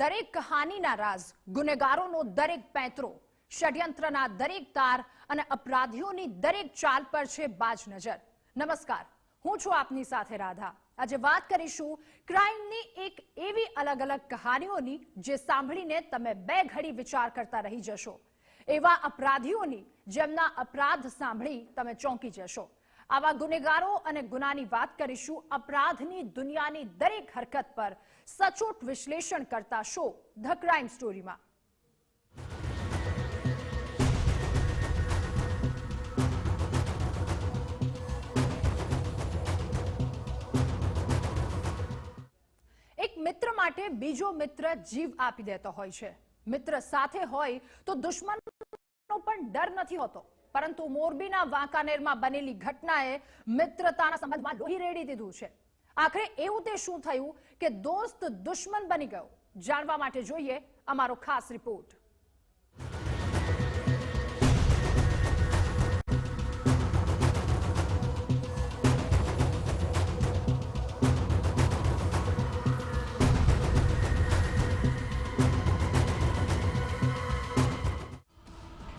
દરેક કહાનીના રાજ, ગુનેગારોનો દરેક પેંતરો, ષડયંત્રના દરેક તાર અને અપરાધીઓની દરેક ચાલ પર છે બાજ નજર. નમસ્કાર, હું છું આપની સાથે રાધા. આજે વાત કરીશું ક્રાઇમની એક એવી અલગ અલગ કહાનીઓની જે સાંભળીને તમે બે ઘડી વિચાર કરતા રહી જશો. એવા અપરાધીઓની જેમના અપરાધ સાંભળી તમે ચોંકી જશો. આવા ગુનેગારો અને ગુનાની વાત કરીશું. અપરાધની દુનિયાની દરેક હરકત પર સચોટ વિશ્લેષણ કરતા શો ધ ક્રાઇમ સ્ટોરીમાં. એક મિત્ર માટે બીજો મિત્ર જીવ આપી દેતો હોય છે. મિત્ર સાથે હોય તો દુશ્મનનો પણ ડર નથી હોતો. પરંતુ મોરબીના વાંકાનેરમાં બનેલી ઘટનાએ મિત્રતાના સંબંધમાં લોહી રેડી દીધું છે. આખરે એવું તે શું થયું કે દોસ્ત દુશ્મન બની ગયો? જાણવા માટે જોઈએ અમારો ખાસ રિપોર્ટ.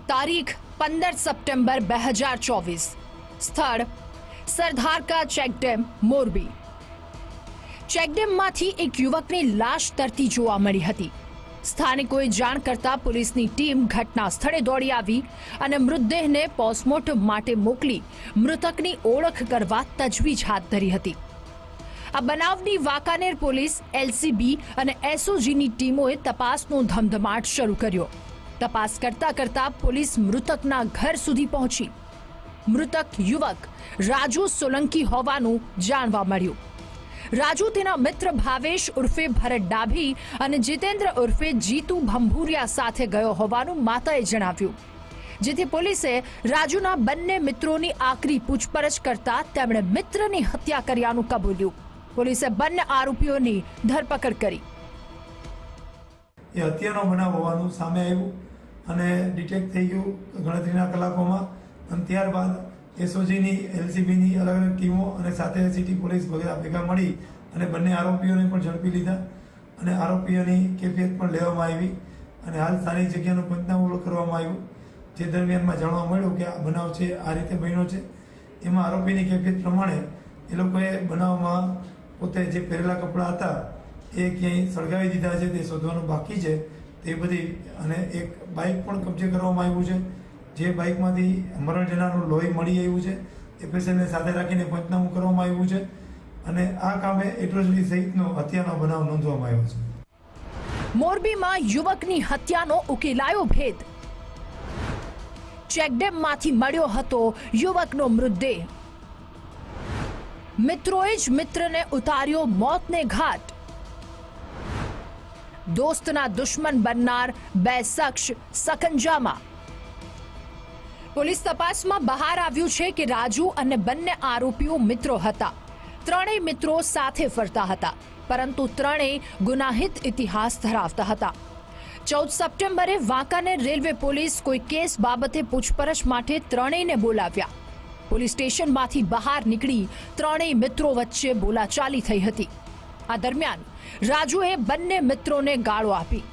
તારીખ પંદર સપ્ટેમ્બર બે હજાર ચોવીસ. સ્થળ સરદારકા ચેકડેમ, મોરબી. ચેકડેમમાંથી એક યુવકની લાશ તરતી જોવા મળી હતી. સ્થાનિકોએ જાણ કરતા પોલીસની ટીમ ઘટના સ્થળે દોડી આવી અને મૃતદેહને પોસ્ટમોર્ટમ માટે મોકલી મૃતકની ઓળખ કરવા તજવીજ હાથ ધરી હતી. આ બનાવની વાંકાનેર પોલીસ, એલસીબી અને એસઓજીની ટીમોએ તપાસનો ધમધમાટ શરૂ કર્યો. તપાસ કરતા કરતા પોલીસ મૃતકના ઘર સુધી પહોંચી. મૃતક યુવક રાજુ સોલંકી હોવાનું જાણવા મળ્યું. રાજુ તેના મિત્ર ભાવેશ ઉર્ફે ભરત ડાભી અને જીતેન્દ્ર ઉર્ફે જીતુ ભંભુરિયા સાથે ગયો હોવાનું માતાએ જણાવ્યું. જેથી પોલીસે રાજુના બંને મિત્રોની આકરી પૂછપરછ કરતા તેમણે મિત્રની હત્યા કર્યાનું કબૂલ્યું. પોલીસે બંને આરોપીઓની ધરપકડ કરી. એ હત્યાનો બનાવ હોવાનું સામે આવ્યું અને ડિટેક્ટ થઈ ગયું ગણતરીના કલાકોમાં. અને ત્યારબાદ એસઓજીની, એલસીબીની અલગ અલગ ટીમો અને સાથે સિટી પોલીસ વગેરે ભેગા મળી અને બંને આરોપીઓને પણ ઝડપી લીધા અને આરોપીઓની કેફિયત પણ લેવામાં આવી અને હાલ સ્થાનિક જગ્યાનું પંચનામું કરવામાં આવ્યું. જે દરમિયાનમાં જાણવા મળ્યું કે આ બનાવ છે, આ રીતે બન્યો છે. એમાં આરોપીની કેફિયત પ્રમાણે એ લોકોએ બનાવમાં પોતે જે પહેરેલા કપડાં હતા એ ક્યાંય સળગાવી દીધા છે, તે શોધવાનું બાકી છે, તે બધી, અને એક બાઇક પણ કબજે કરવામાં આવ્યું છે, જે બાઇકમાંથી મરણ જનારનું લોહી મળી આવ્યું છે, એ પેશન્ટને સાથે રાખીને પંચનામું કરવામાં આવ્યું છે, અને આ કામે એટ્રોસિટી સહિતનો હત્યાનો બનાવ નોંધવામાં આવ્યો છે. મોરબીમાં યુવકની હત્યાનો ઉકેલાયો ભેદ. ચેકડેમમાંથી મળ્યો હતો યુવકનો મૃતદેહ. મિત્રોએ જ મિત્રને ઉતાર્યો મોતને ઘાટ. દોસ્તના દુશ્મન બનનાર બે શખ્સ સકંજામાં. પોલીસ તપાસમાં બહાર આવ્યું છે કે રાજુ અને બંને આરોપીઓ મિત્રો હતા. ત્રણેય મિત્રો સાથે ફરતા હતા, પરંતુ ત્રણેય ગુનાહિત ઇતિહાસ ધરાવતા હતા. ચૌદ સપ્ટેમ્બરે વાંકાનેર રેલવે પોલીસ કોઈ કેસ બાબતે પૂછપરછ માટે ત્રણેયને બોલાવ્યા. પોલીસ સ્ટેશનમાંથી બહાર નીકળી ત્રણેય મિત્રો વચ્ચે બોલાચાલી થઈ હતી. આ દરમિયાન રાજુએ બંને મિત્રોને ગાળો આપી.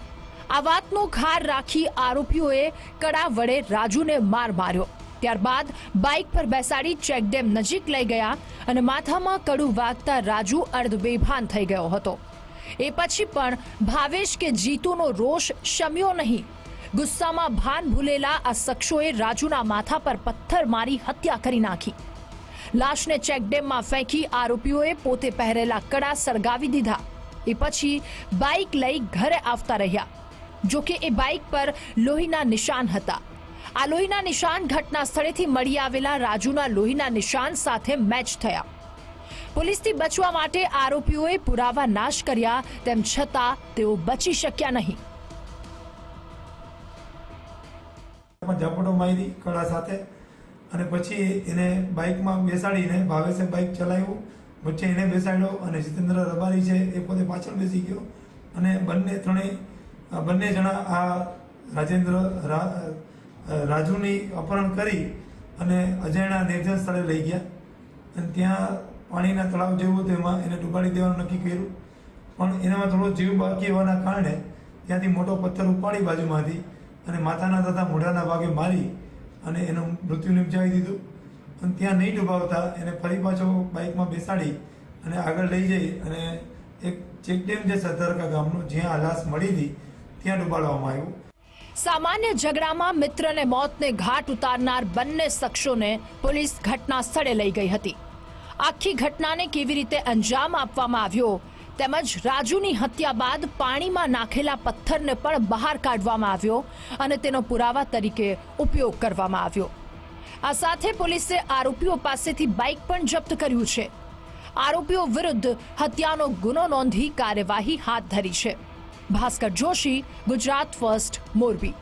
આ વાતનો ખાર રાખી આરોપીઓએ કડા વડે રાજુને માર માર્યો. ત્યારબાદ બાઇક પર બેસાડી ચેકડેમ નજીક લઈ ગયા અને માથામાં કડું વાગતા રાજુ અર્ધ બેભાન થઈ ગયો હતો. એ પછી પણ ભાવેશ કે જીતુનો રોષ શમ્યો નહીં. ગુસ્સામાં ભાન ભૂલેલા આ શખ્સોએ રાજુના માથા પર પથ્થર મારી હત્યા કરી નાખી. લાશને ચેકડેમમાં ફેંકી આરોપીઓએ પોતે પહેરેલા કડા સળગાવી દીધા. એ પછી બાઇક લઈ ઘરે આવતા રહ્યા. જોકે એ બાઇક પર લોહીના નિશાન હતા. આ લોહીના નિશાન ઘટના સ્થળેથી મળી આવેલા રાજુના લોહીના નિશાન સાથે મેચ થયા. પોલીસથી બચવા માટે આરોપીઓએ પુરાવા નાશ કર્યા, તેમ છતાં તેઓ બચી શક્યા નહીં. ઝાપડો મારી કળા સાથે અને પછી એને બાઇકમાં બેસાડીને ભાવેશે બાઇક ચલાવ્યું. વચ્ચે એને બેસાડ્યો અને જીતેન્દ્ર રબારી છે એ પોતે પાછળ બેસી ગયો. અને બંને ત્રણેય બંને જણા આ રાજેન્દ્ર રાજુની અપહરણ કરી અને અજયના નિર્જન સ્થળે લઈ ગયા. અને ત્યાં પાણીના તળાવ જેવું હતું એમાં એને ડૂબાડી દેવાનું નક્કી કર્યું. પણ એનામાં થોડો જીવ બાકી હોવાના કારણે ત્યાંથી મોટો પથ્થર ઉપાડી બાજુમાંથી અને માથાના તથા મોઢાના ભાગે મારી અને એનું મૃત્યુ નિપજાવી દીધું. અને ત્યાં નહીં ડૂબાવતા, એને ફરી પાછો બાઇકમાં બેસાડી અને આગળ લઈ જઈ અને એક ચેકડેમ જે સતર્કા ગામનું જ્યાં લાશ મળી હતી, ત્યાં ડૂબાડવામાં આવ્યું. સામાન્ય ઝઘડામાં મિત્રને મોતને ઘાટ ઉતારનાર બંને શખ્સોને પોલીસ ઘટના સ્થળે લઈ ગઈ હતી. આખી ઘટનાને કેવી રીતે અંજામ આપવામાં આવ્યો તેમજ રાજુની હત્યા બાદ પાણીમાં નાખેલા પથ્થરને પણ બહાર કાઢવામાં આવ્યો અને તેનો પુરાવા તરીકે ઉપયોગ કરવામાં આવ્યો. આ સાથે પોલીસે આરોપીઓ પાસેથી બાઇક પણ જપ્ત કર્યું છે. આરોપીઓ વિરુદ્ધ હત્યાનો ગુનો નોંધી કાર્યવાહી હાથ ધરી છે. ભાસ્કર જોશી, ગુજરાત ફર્સ્ટ, મોરબી.